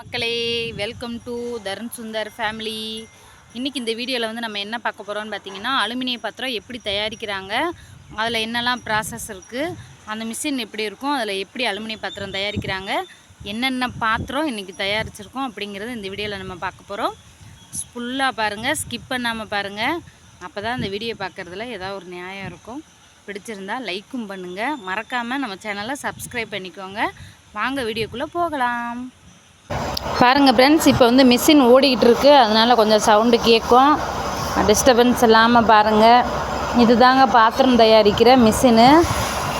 மக்களே welcome to Tarun Sundar family இன்றைக்கி இந்த வீடியோவில் வந்து நம்ம என்ன பார்க்க போகிறோம்னு பார்த்தீங்கன்னா அலுமினிய பாத்திரம் எப்படி தயாரிக்கிறாங்க அதில் என்னெல்லாம் ப்ராசஸ் இருக்குது அந்த மிஷின் எப்படி இருக்கும் அதில் எப்படி அலுமினிய பாத்திரம் தயாரிக்கிறாங்க என்னென்ன பாத்திரம் இன்றைக்கி தயாரிச்சிருக்கோம் அப்படிங்கிறது இந்த வீடியோவில் நம்ம பார்க்க போகிறோம் ஃபுல்லாக பாருங்கள் ஸ்கிப் பண்ணாமல் பாருங்கள் அப்போ தான் இந்த வீடியோ பார்க்குறதுல ஏதாவது ஒரு நியாயம் இருக்கும். பிடிச்சிருந்தா லைக்கும் பண்ணுங்கள் மறக்காமல் நம்ம சேனலை சப்ஸ்கிரைப் பண்ணிக்கோங்க. வாங்க வீடியோக்குள்ளே போகலாம். பாருங்கள் ஃப்ரெண்ட்ஸ் இப்போ வந்து மிஷின் ஓடிக்கிட்டு இருக்குது அதனால் கொஞ்சம் சவுண்டு கேட்கும் டிஸ்டர்பன்ஸ் இல்லாமல் பாருங்கள் இதுதாங்க பாத்திரம் தயாரிக்கிற மிஷினு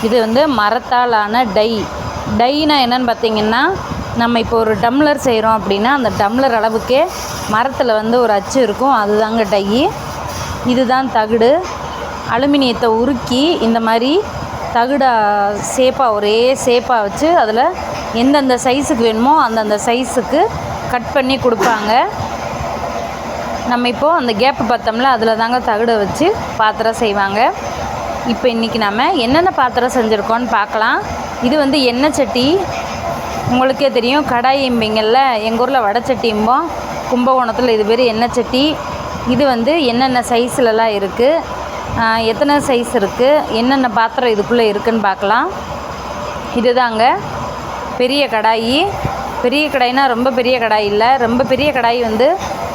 இது வந்து மரத்தாலான டை. டைனா என்னன்னு பார்த்தீங்கன்னா நம்ம இப்போ ஒரு டம்ளர் செய்கிறோம் அப்படின்னா அந்த டம்ளர் அளவுக்கே மரத்தில் வந்து ஒரு அச்சு இருக்கும். அதுதாங்க டை. இதுதான் தகுடு. அலுமினியத்தை உருக்கி இந்த மாதிரி தகுடா சேப்பாக ஒரே சேப்பாக வச்சு அதில் எந்தெந்த சைஸுக்கு வேணுமோ அந்தந்த சைஸுக்கு கட் பண்ணி கொடுப்பாங்க. நம்ம இப்போது அந்த கேப்பு பார்த்தோம்ல அதில் தாங்க தகுடை வச்சு பாத்திரம் செய்வாங்க. இப்போ இன்றைக்கி நம்ம என்னென்ன பாத்திரம் செஞ்சுருக்கோன்னு பார்க்கலாம். இது வந்து எண்ணெய் சட்டி. உங்களுக்கே தெரியும் கடாய் எம்பிங்கல்ல எங்கள் ஊரில் வடைச்சட்டிம்போம் கும்பகோணத்தில் இது பேர் எண்ணெய் சட்டி. இது வந்து என்னென்ன சைஸ்லலாம் இருக்குது எத்தனை சைஸ் இருக்குது என்னென்ன பாத்திரம் இதுக்குள்ளே இருக்குதுன்னு பார்க்கலாம். இதுதாங்க. பெரிய கடாயி. பெரிய கடாய்னா ரொம்ப பெரிய கடாய் இல்லை. ரொம்ப பெரிய கடாய் வந்து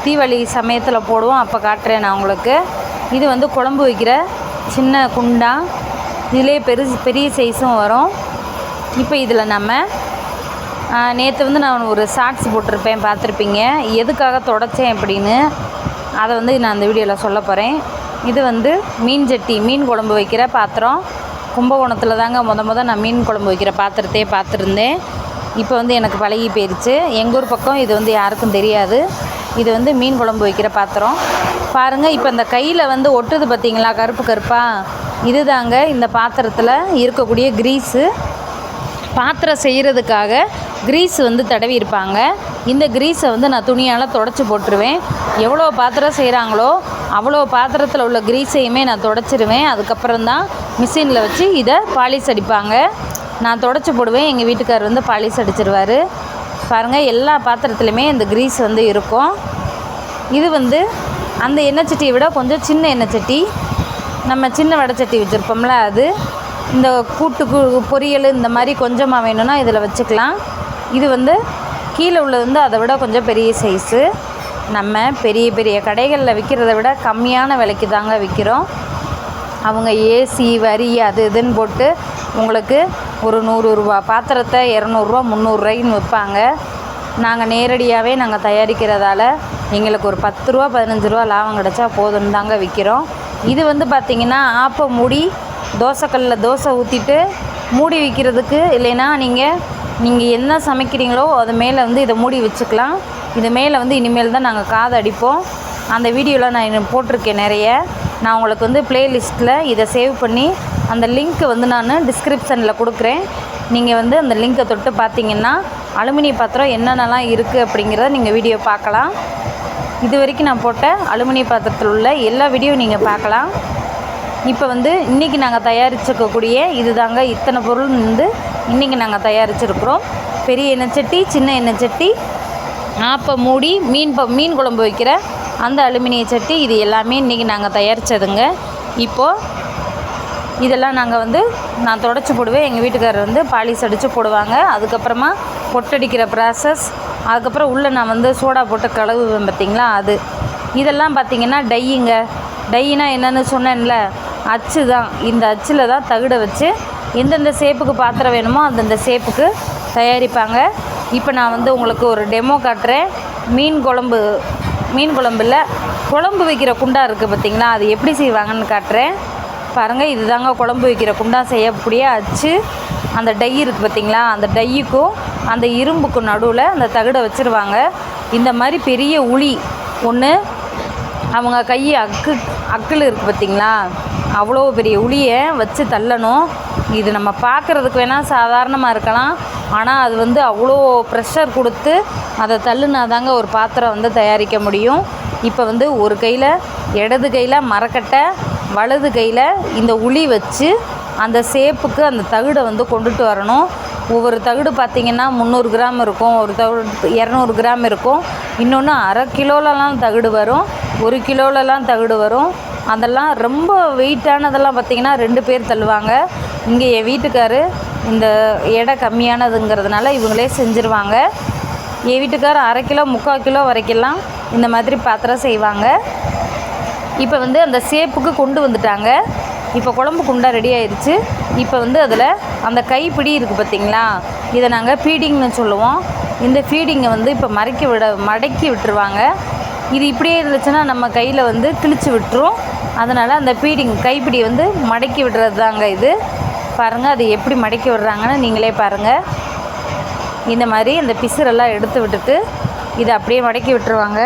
தீபாவளி சமயத்தில் போடுவோம். அப்போ காட்டுறேன் நான் உங்களுக்கு. இது வந்து குழம்பு வைக்கிற சின்ன குண்டா. இதிலே பெருசு பெரிய சைஸும் வரும். இப்போ இதில் நம்ம நேற்று வந்து நான் ஒரு ஷார்ட்ஸ் போட்டிருப்பேன். பார்த்துருப்பீங்க. எதுக்காக தொடச்சேன் அப்படின்னு. அதை வந்து நான் அந்த வீடியோவில் சொல்ல போகிறேன் இது வந்து மீன் ஜட்டி மீன் குழம்பு வைக்கிற பாத்திரம். கும்பகோணத்தில் தாங்க முத முத நான் மீன் குழம்பு வைக்கிற பாத்திரத்தையே பார்த்துருந்தேன். இப்போ வந்து எனக்கு பழகி போயிடுச்சு எங்கள் ஊர் பக்கம் இது வந்து யாருக்கும் தெரியாது. இது வந்து மீன் குழம்பு வைக்கிற பாத்திரம். பாருங்கள் இப்போ இந்த கையில் வந்து ஒட்டுது பார்த்தீங்களா கருப்பு கருப்பாக இதுதாங்க இந்த பாத்திரத்தில் இருக்கக்கூடிய க்ரீஸு. பாத்திரம் செய்கிறதுக்காக க்ரீஸ் வந்து தடவி இருப்பாங்க. இந்த க்ரீஸை வந்து நான் துணியால் தொடச்சி போட்டுருவேன். எவ்வளோ பாத்திரம் செய்கிறாங்களோ அவ்வளோ பாத்திரத்தில் உள்ள க்ரீஸையுமே நான் தொடச்சிருவேன். அதுக்கப்புறம் தான் மிஷினில் வச்சு இதை பாலிஷ் அடிப்பாங்க. நான் தொடச்சி போடுவேன். எங்கள் வீட்டுக்கார் வந்து பாலிஷ் அடிச்சிருவார். பாருங்கள் எல்லா பாத்திரத்துலையுமே இந்த க்ரீஸ் வந்து இருக்கும். இது வந்து அந்த எண்ணெய் சட்டியை விட கொஞ்சம் சின்ன எண்ணெய் சட்டி. நம்ம சின்ன வடைச்சட்டி வச்சுருப்போம்ல அது. இந்த கூட்டுக்கு பொரியல் இந்த மாதிரி கொஞ்சமாக வேணும்னா இதில் வச்சுக்கலாம். இது வந்து கீழே உள்ளது வந்து அதை விட கொஞ்சம் பெரிய சைஸு நம்ம பெரிய பெரிய கடைகளில் விற்கிறத விட கம்மியான விலைக்கு தாங்க விற்கிறோம் அவங்க ஏசி வரி அது இதுன்னு போட்டு உங்களுக்கு ஒரு நூறு ரூபா. பாத்திரத்தை இரநூறுவா முந்நூறுரூவாய்க்குன்னு விற்பாங்க. நாங்கள் நேரடியாகவே நாங்கள் தயாரிக்கிறதால எங்களுக்கு ஒரு பத்து ரூபா பதினஞ்சு ரூபா லாபம் கிடச்சா போதும்னு தாங்க விற்கிறோம் இது வந்து பார்த்திங்கன்னா ஆப்பை மூடி தோசைக்கல்லில் தோசை ஊற்றிட்டு மூடி விற்கிறதுக்கு இல்லைன்னா நீங்கள் நீங்கள் என்ன சமைக்கிறீங்களோ அது மேலே வந்து இதை மூடி வச்சுக்கலாம். இது மேலே வந்து இனிமேல் தான் நாங்கள் காது அடிப்போம். அந்த வீடியோவில் நான் போட்டிருக்கேன் நிறைய. நான் உங்களுக்கு வந்து ப்ளேலிஸ்ட்டில் இதை சேவ் பண்ணி அந்த லிங்க்கை வந்து நான் டிஸ்கிரிப்ஷனில் கொடுக்குறேன். நீங்கள் வந்து அந்த லிங்க்கை தொட்டு பார்த்தீங்கன்னா அலுமினிய பாத்திரம் என்னென்னலாம் இருக்குது அப்படிங்கிறத நீங்கள் வீடியோ பார்க்கலாம். இது வரைக்கும் நான் போட்ட அலுமினிய பாத்திரத்தில் உள்ள எல்லா வீடியோ நீங்கள் பார்க்கலாம். இப்போ வந்து இன்றைக்கி நாங்கள் தயாரிச்சிருக்கக்கூடிய இது தாங்க இத்தனை பொருள் வந்து இன்றைக்கி நாங்கள் தயாரிச்சிருக்கிறோம். பெரிய எண்ணெய் சட்டி சின்ன எண்ணெய் சட்டி ஆப்ப மூடி மீன் ப மீன் குழம்பு வைக்கிற அந்த அலுமினிய சட்டி இது எல்லாமே இன்றைக்கி நாங்கள் தயாரித்ததுங்க இப்போது இதெல்லாம் நாங்கள் வந்து நான் தொடச்சி போடுவேன். எங்கள் வீட்டுக்காரர் வந்து பாலிஸ் அடித்து போடுவாங்க. அதுக்கப்புறமா பொட்டடிக்கிற ப்ராசஸ் அதுக்கப்புறம் உள்ளே நான் வந்து சோடா போட்டு கழுவுவேன் பார்த்திங்களா அது. இதெல்லாம் பார்த்திங்கன்னா டையுங்க. டையினா என்னென்னு சொன்னேன்ல அச்சு தான் இந்த அச்சில் தான் தகுடை வச்சு எந்தெந்த ஷேப்புக்கு பாத்திரம் வேணுமோ அந்தந்த ஷேப்புக்கு தயாரிப்பாங்க. இப்போ நான் வந்து உங்களுக்கு ஒரு டெமோ காட்டுறேன். மீன் குழம்பு மீன் குழம்புல குழம்பு வைக்கிற குண்டா இருக்குது பார்த்திங்களா அது எப்படி செய்வாங்கன்னு காட்டுறேன். பாருங்கள் இதுதாங்க குழம்பு வைக்கிற குண்டா செய்யக்கூடிய அச்சு. அந்த டை இருக்குது பார்த்திங்களா அந்த டையுக்கும் அந்த இரும்புக்கும் நடுவில் அந்த தகடை வச்சுருவாங்க. இந்த மாதிரி பெரிய உளி ஒன்று அவங்க கை அக்கு அக்கில் இருக்குது பார்த்திங்களா அவ்வளோ பெரிய உளியை வச்சு தள்ளணும். இது நம்ம பார்க்குறதுக்கு வேணால் சாதாரணமாக இருக்கலாம் ஆனால் அது வந்து அவ்வளோ ப்ரெஷர் கொடுத்து அதை தள்ளுனா தாங்க ஒரு பாத்திரம் வந்து தயாரிக்க முடியும். இப்போ வந்து ஒரு கையில் இடது கையில் மரக்கட்டை வலது கையில் இந்த உளி வச்சு அந்த சேப்புக்கு அந்த தகுடை வந்து கொண்டுட்டு வரணும். ஒவ்வொரு தகுடு பார்த்திங்கன்னா முந்நூறு கிராம் இருக்கும் ஒரு தகுடு இரநூறு கிராம் இருக்கும். இன்னொன்று அரை கிலோலலாம் தகடு வரும் ஒரு கிலோலலாம் தகுடு வரும். அதெல்லாம் ரொம்ப வெயிட்டானதெல்லாம் பார்த்திங்கன்னா ரெண்டு பேர் தள்ளுவாங்க. இங்கே என் வீட்டுக்காரு இந்த எடை கம்மியானதுங்கிறதுனால இவங்களே செஞ்சுருவாங்க. என் வீட்டுக்கார் அரை கிலோ முக்கால் கிலோ வரைக்கெல்லாம் இந்த மாதிரி பாத்திரம் செய்வாங்க. இப்போ வந்து அந்த சேப்புக்கு கொண்டு வந்துட்டாங்க. இப்போ குழம்பு குண்டா ரெடி ஆயிடுச்சு இப்போ வந்து அதில் அந்த கைப்பிடி இருக்குது பார்த்தீங்களா? இதை நாங்கள் ஃபீடிங்னு சொல்லுவோம். இந்த ஃபீடிங்கை வந்து இப்போ மறைக்க விட மடக்கி விட்டுருவாங்க. இது இப்படியே இருந்துச்சுன்னா நம்ம கையில் வந்து கிழிச்சு விட்டுரும். அதனால் அந்த ஃபீடிங் கைப்பிடி வந்து மடக்கி விடுறது தாங்க இது. பாருங்கள் அது எப்படி மடக்கி விடுறாங்கன்னு நீங்களே பாருங்கள் இந்த மாதிரி இந்த பிசுரெல்லாம் எடுத்து விட்டுட்டு இதை அப்படியே மடக்கி விட்டுருவாங்க.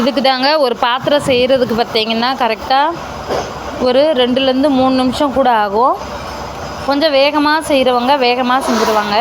இதுக்கு தாங்க ஒரு பாத்திரம் செய்கிறதுக்கு பார்த்தீங்கன்னா கரெக்டாக ஒரு ரெண்டுலேருந்து மூணு நிமிஷம் கூட ஆகும். கொஞ்சம் வேகமாக செய்கிறவங்க வேகமாக செஞ்சுருவாங்க.